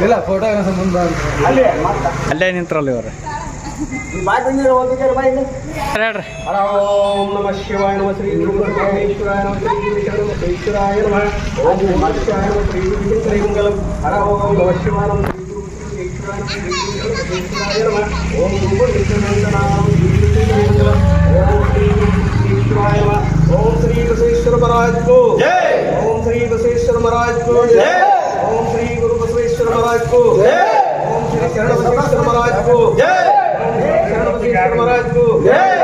ಇಲ್ಲ ಫೋಟೋ ಅಲ್ಲೇ ನಿಂತ್ರಲ್ಲ ಇವ್ರು. ಹೇಳ್ರಿ ಓಂ ನಮ ಶಿವಾಯ ನಮ ಶ್ರೀ ಗುರು ಪರಮೇಶ್ವರಾಯ ನಮ ಶ್ರೀ ಶರಣ ಬಸವೇಶ್ವರಾಯ ನಮಃ. ಓಂ ನಮ ಶಿವಾಯ ನಮ ಶ್ರೀ ಮಂಗಲಂ ಹರ ಓಂ ನಮ ಶಿವಾಯ ನಮ ಶ್ರೀ ಗುರು ಬಸವೇಶ್ವರಾಯ ನಮ ಶ್ರೀ ಗುರು ಶರಣ ಬಸವೇಶ್ವರಾಯ ನಮಃ ಓಂ ರೂಪ ನಿತ್ಯಾನಂದನಾಮ ಶ್ರೀ ಗುರು ಶ್ರೀ ಮಂಗಲಂ ಓಂ ಶ್ರೀ ಗುರು ಬಸವೇಶ್ವರಾಯ ನಮಃ ಓಂ ಶ್ರೀ ಬಸವೇಶ್ವರ ಮಹಾರಾಜ್ ಕೋ ಓಂ ಶ್ರೀ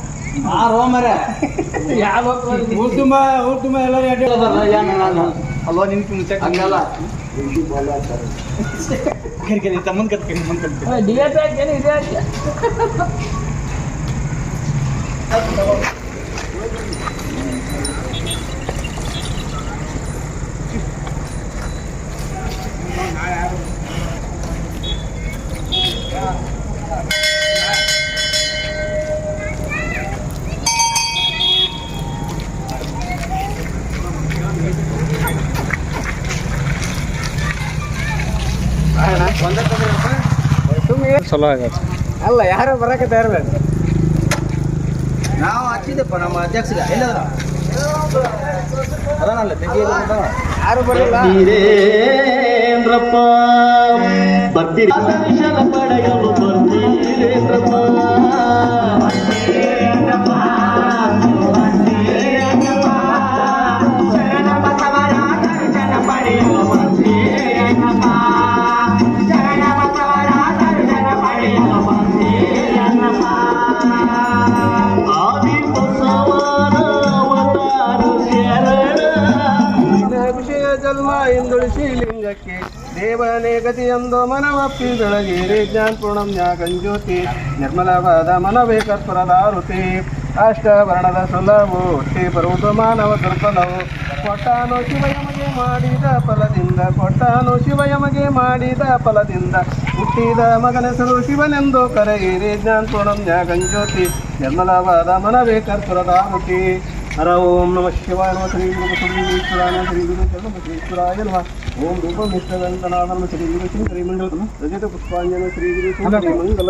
ಊರ್ ತುಂಬ ಊರ್? ತುಂಬ ಎಲ್ಲರೂ ಅಲ್ವಾ ನಿನ್ ಮುಂಚೆ? ಹಂಗಲ್ಲ. ಕರ್ಕರಿ ತಮ್ಮನ್ ಕರ್ಕರಿ ಮುಂದೆ ಚಲೋ ಆಗತ್ತೆ ಅಲ್ಲ ಯಾರು ಬರಕ್ಕೆ ತಯಾರಿಲ್ಲ ನಾವು ಹಚ್ಚಿದ್ದಪ್ಪ ನಮ್ಮ ಅಧ್ಯಕ್ಷ ಎಲ್ಲದ ಅದನಲ್ಲ ತೆಗಿಯೋದು. ಯಾರು ಬರಲ್ಲ? ಬರ್ತೀರಿ. ಹಿಂದುಳಿಸಿ ಲಿಂಗಕ್ಕೆ. ದೇವನೇ ಗತಿಯೊಂದು ಮನವಪ್ಪಿ ಬೆಳಗಿರಿ ಯಾ ಜ್ಞಾಗಂಜ್ಯೋತಿ ನಿರ್ಮಲವಾದ ಮನವೇ ಕರ್ಪುರದಾರುತಿ. ಅಷ್ಟವರ್ಣದ ಸುಲಭವು ಹುಟ್ಟಿ ಬರುವುದು ಮಾನವ ದುರ್ಬಲವು. ಕೊಟ್ಟಾನು ಶಿವಯಮಗೆ ಮಾಡಿದ ಫಲದಿಂದ. ಕೊಟ್ಟಾನು ಶಿವಯಮಗೆ ಮಾಡಿದ ಫಲದಿಂದ. ಹುಟ್ಟಿದ ಮಗನೆಸರು ಶಿವನೆಂದು ಕರೆಯಿರಿ. ಜ್ಞಾನಪೂರ್ಣಂ ಗಂಜ್ಯೋತಿ ನಿರ್ಮಲವಾದ ಮನವೇ ಕರ್ಪುರದಾರುತಿ. ಹರ ಓಂ ನಮ ಶಿವಾಯ ನಮ ಶ್ರೀ ಗುರು ಬಸವೇಶ್ವರಾಯ ನಮ ಶ್ರೀ ಗುರು ಚರಣ ಬಸವೇಶ್ವರಾಯ ನಮ ಓಂ ರೂಪ ನಮ ಶ್ರೀ ಗುರು ಶ್ರೀ ಕರಿಮಂಡಲ ರಜತ ಪುಷ್ಪಾಂಜನ ಶ್ರೀ ಗುರು ಶ್ರೀ ಮಂಗಲ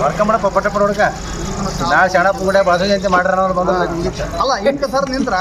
ಹೊಡ್ಕೊಂಬಿಡಪ್ಪ ಪಟ್ಟ ಪಟ್ಟ ಹುಡುಗ ನಾಳೆ ಜಯಂತಿ ಮಾಡ್ರ ಬಂದ ಅಲ್ಲ ಎಂಟು ಸರ್ ನಿಂತ್ರ